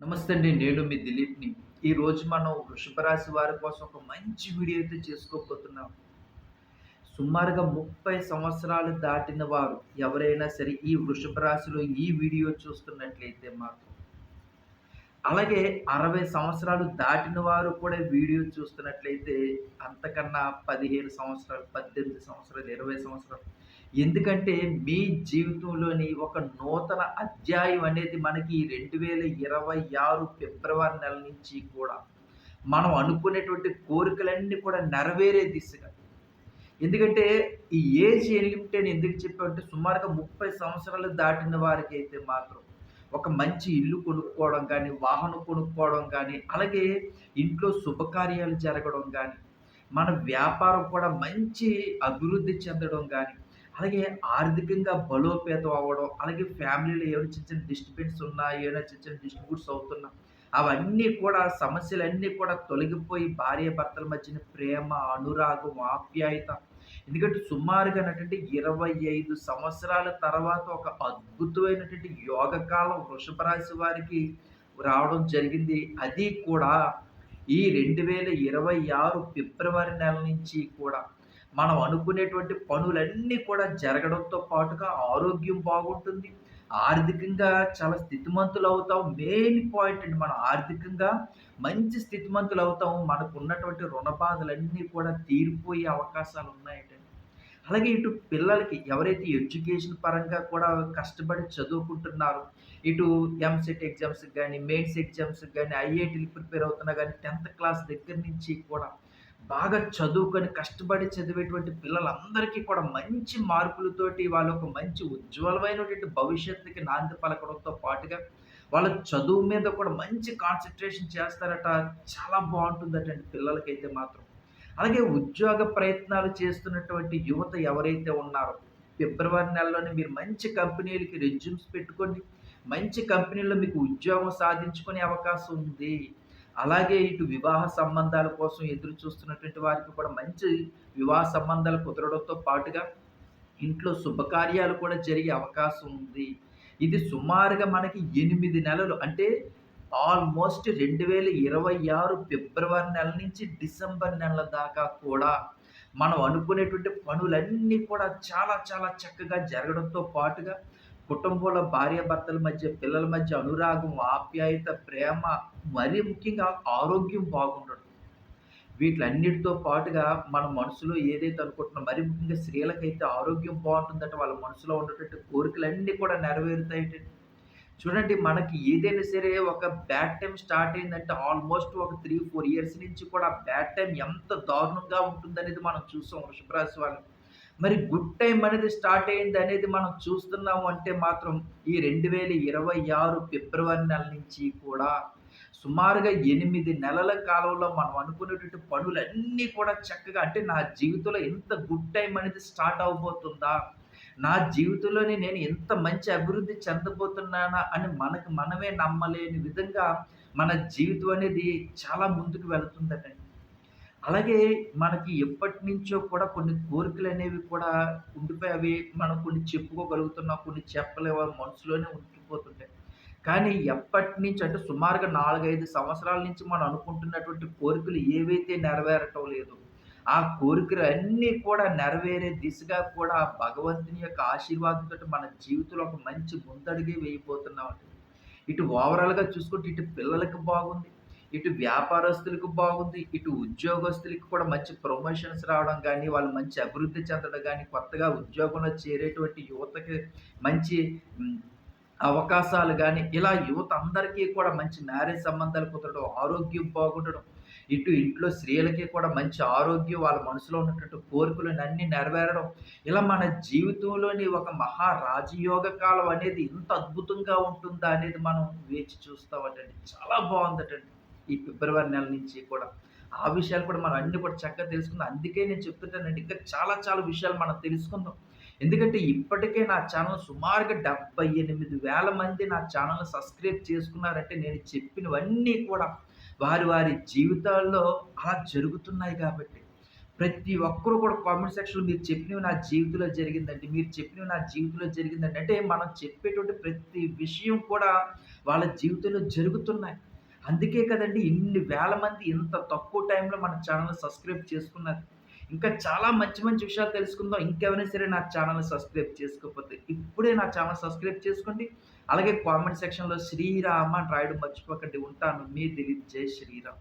నమస్తే అండి నేను మీ దిలీప్ని. ఈరోజు మనం వృషభ రాశి వారి కోసం ఒక మంచి వీడియో అయితే చేసుకోబోతున్నాం. సుమారుగా ముప్పై సంవత్సరాలు దాటిన వారు ఎవరైనా సరే ఈ వృషభ రాశిలో ఈ వీడియో చూస్తున్నట్లయితే మాత్రం. అలాగే అరవై సంవత్సరాలు దాటిన వారు కూడా వీడియో చూస్తున్నట్లయితే అంతకన్నా పదిహేను సంవత్సరాలు పద్దెనిమిది సంవత్సరాలు ఇరవై సంవత్సరాలు ఎందుకంటే మీ జీవితంలోని ఒక నూతన అధ్యాయం అనేది మనకి రెండు వేల ఇరవై ఆరు ఫిబ్రవరి నెల నుంచి కూడా మనం అనుకునేటువంటి కోరికలన్నీ కూడా నెరవేరే దిశగా. ఎందుకంటే ఈ ఏజ్ లిమిట్ అని ఎందుకు చెప్పామంటే సుమారుగా ముప్పై సంవత్సరాలు దాటిన వారికి అయితే మాత్రం ఒక మంచి ఇల్లు కొనుక్కోవడం కానీ వాహనం కొనుక్కోవడం కానీ అలాగే ఇంట్లో శుభకార్యాలు జరగడం కానీ మన వ్యాపారం కూడా మంచి అభివృద్ధి చెందడం కానీ అలాగే ఆర్థికంగా బలోపేతం అవ్వడం అలాగే ఫ్యామిలీలో ఏమైనా చిన్న చిన్న డిస్టర్బెన్స్ ఉన్నా ఏమైనా చిన్న చిన్న డిస్ట్రిబ్యూట్స్ అవుతున్నా అవన్నీ కూడా సమస్యలన్నీ కూడా తొలగిపోయి భార్య భర్తల మధ్యన ప్రేమ అనురాగం ఆప్యాయత. ఎందుకంటే సుమారుగా అన్నటువంటి ఇరవై ఐదు సంవత్సరాల తర్వాత ఒక అద్భుతమైనటువంటి యోగకాలం వృషభ రాశి వారికి రావడం జరిగింది. అది కూడా ఈ రెండు వేల ఇరవై ఆరు ఫిబ్రవరి నెల నుంచి కూడా మనం అనుకునేటువంటి పనులన్నీ కూడా జరగడంతో పాటుగా ఆరోగ్యం బాగుంటుంది. ఆర్థికంగా చాలా స్థితిమంతులు అవుతాం మెయిన్ పాయింట్ అండి మనం ఆర్థికంగా మంచి స్థితిమంతులు అవుతాం మనకు ఉన్నటువంటి రుణ బాధలన్నీ కూడా తీరిపోయే అవకాశాలు ఉన్నాయండి. అలాగే ఇటు పిల్లలకి ఎవరైతే ఎడ్యుకేషన్ పరంగా కూడా కష్టపడి చదువుకుంటున్నారో ఇటు ఎంసెట్ ఎగ్జామ్స్కి కానీ మెయిన్స్ ఎగ్జామ్స్కి కానీ ఐఐటీలు ప్రిపేర్ అవుతున్నా కానీ టెన్త్ క్లాస్ దగ్గర నుంచి కూడా బాగా చదువుకొని కష్టపడి చదివేటువంటి పిల్లలందరికీ కూడా మంచి మార్కులతోటి వాళ్ళ ఒక మంచి ఉజ్వలమైనటువంటి భవిష్యత్తుకి నాంది పలకడంతో పాటుగా వాళ్ళ చదువు మీద కూడా మంచి కాన్సన్ట్రేషన్ చేస్తారట. చాలా బాగుంటుందటండి పిల్లలకైతే మాత్రం. అలాగే ఉద్యోగ ప్రయత్నాలు చేస్తున్నటువంటి యువత ఎవరైతే ఉన్నారో ఫిబ్రవరి నెలలోనే మీరు మంచి కంపెనీలకి రెజ్యూమ్స్ పెట్టుకోండి. మంచి కంపెనీలో మీకు ఉద్యోగం సాధించుకునే అవకాశం ఉంది. అలాగే ఇటు వివాహ సంబంధాల కోసం ఎదురు చూస్తున్నటువంటి వారికి కూడా మంచి వివాహ సంబంధాలు కుదరడంతో పాటుగా ఇంట్లో శుభకార్యాలు కూడా జరిగే అవకాశం ఉంది. ఇది సుమారుగా మనకి ఎనిమిది నెలలు అంటే ఆల్మోస్ట్ రెండు వేల ఇరవై ఆరు ఫిబ్రవరి నెల నుంచి డిసెంబర్ నెల దాకా కూడా మనం అనుకునేటువంటి పనులన్నీ కూడా చాలా చాలా చక్కగా జరగడంతో పాటుగా కుటుంబంలో భార్యాభర్తల మధ్య పిల్లల మధ్య అనురాగం ఆప్యాయత ప్రేమ మరీ ముఖ్యంగా ఆరోగ్యం బాగుండడం. వీటిలన్నిటితో పాటుగా మన మనసులో ఏదైతే అనుకుంటున్నా మరి ముఖ్యంగా స్త్రీలకైతే ఆరోగ్యం బాగుంటుందంటే వాళ్ళ మనసులో ఉన్నటువంటి కోరికలన్నీ కూడా నెరవేరుతాయి చూడండి మనకి ఏదైనా సరే ఒక బ్యాడ్ టైం స్టార్ట్ అయిందంటే ఆల్మోస్ట్ ఒక త్రీ ఫోర్ ఇయర్స్ నుంచి కూడా బ్యాడ్ టైం ఎంత దారుణంగా ఉంటుందనేది మనం చూసాం వృషభరాశి వాళ్ళని మరి గుడ్ టైం అనేది స్టార్ట్ అయింది అనేది మనం చూస్తున్నాము అంటే మాత్రం ఈ రెండు వేల ఇరవై ఆరు ఫిబ్రవరి నెల నుంచి కూడా సుమారుగా ఎనిమిది నెలల కాలంలో మనం అనుకునేటువంటి పనులన్నీ కూడా చక్కగా అంటే నా జీవితంలో ఎంత గుడ్ టైం అనేది స్టార్ట్ అవబోతుందా? నా జీవితంలోనే నేను ఎంత మంచి అభివృద్ధి చెందబోతున్నానా అని మనకు మనమే నమ్మలేని విధంగా మన జీవితం అనేది చాలా ముందుకు వెళుతుందటండి. అలాగే మనకి ఎప్పటి నుంచో కూడా కొన్ని కోరికలు అనేవి కూడా ఉండిపోయి అవి మనం కొన్ని చెప్పుకోగలుగుతున్నాం కొన్ని చెప్పలేవు మనసులోనే ఉండిపోతుంటాయి. కానీ ఎప్పటి నుంచి అంటే సుమారుగా నాలుగైదు సంవత్సరాల నుంచి మనం అనుకుంటున్నటువంటి కోరికలు ఏవైతే నెరవేరటం లేదు ఆ కోరికలు అన్నీ కూడా నెరవేరే దిశగా కూడా భగవంతుని యొక్క ఆశీర్వాదంతో మన జీవితంలో ఒక మంచి ముందడిగే వేయబోతున్నాం ఇటు ఓవరాల్గా చూసుకుంటే ఇటు పిల్లలకి బాగుంది. ఇటు వ్యాపారస్తులకు బాగుంది ఇటు ఉద్యోగస్తులకి కూడా మంచి ప్రమోషన్స్ రావడం కానీ వాళ్ళు మంచి అభివృద్ధి చెందడం కానీ కొత్తగా ఉద్యోగంలో చేరేటువంటి యువతకి మంచి అవకాశాలు కానీ ఇలా యువత అందరికీ కూడా మంచి మ్యారేజ్ సంబంధాలు కుదరడం ఆరోగ్యం బాగుండడం ఇటు ఇంట్లో స్త్రీలకి కూడా మంచి ఆరోగ్యం వాళ్ళ మనసులో ఉన్నటువంటి కోరికలను అన్ని నెరవేరడం ఇలా మన జీవితంలోని ఒక మహా రాజయోగ కాలం అనేది ఇంత అద్భుతంగా ఉంటుందా అనేది మనం వేచి చూస్తామటండి. చాలా బాగుందటండి. ఈ ఫిబ్రవరి నెల నుంచి కూడా ఆ విషయాలు కూడా మనం అన్ని కూడా చక్కగా తెలుసుకుందాం అందుకే నేను చెప్తుంటానండి ఇంకా చాలా చాలా విషయాలు మనం తెలుసుకుందాం ఎందుకంటే ఇప్పటికే నా ఛానల్ సుమారుగా డెబ్బై ఎనిమిది వేల మంది నా ఛానల్ సబ్స్క్రైబ్ చేసుకున్నారంటే నేను చెప్పినవన్నీ కూడా వారి వారి జీవితాల్లో అలా జరుగుతున్నాయి కాబట్టి ప్రతి ఒక్కరు కూడా కామెంట్ సెక్షన్‌లో మీరు చెప్పినవి నా జీవితంలో జరిగిందండి. మీరు చెప్పినవి నా జీవితంలో జరిగిందండి. అంటే మనం చెప్పేటువంటి ప్రతి విషయం కూడా వాళ్ళ జీవితంలో జరుగుతున్నాయి. అందుకే కదండీ ఇన్ని వేల మంది ఇంత తక్కువ టైంలో మన ఛానల్ సబ్స్క్రైబ్ చేసుకున్నారు. ఇంకా చాలా మంచి మంచి విషయాలు తెలుసుకుందాం. ఇంకెవరైనా సరే నా ఛానల్ సబ్స్క్రైబ్ చేసుకోకపోతే ఇప్పుడే నా ఛానల్ సబ్స్క్రైబ్ చేసుకోండి. అలాగే కామెంట్ సెక్షన్‌లో శ్రీరామ అని రాయడం మర్చిపోకండి. ఉంటాను. మీ దిలీప్. జై శ్రీరామ్.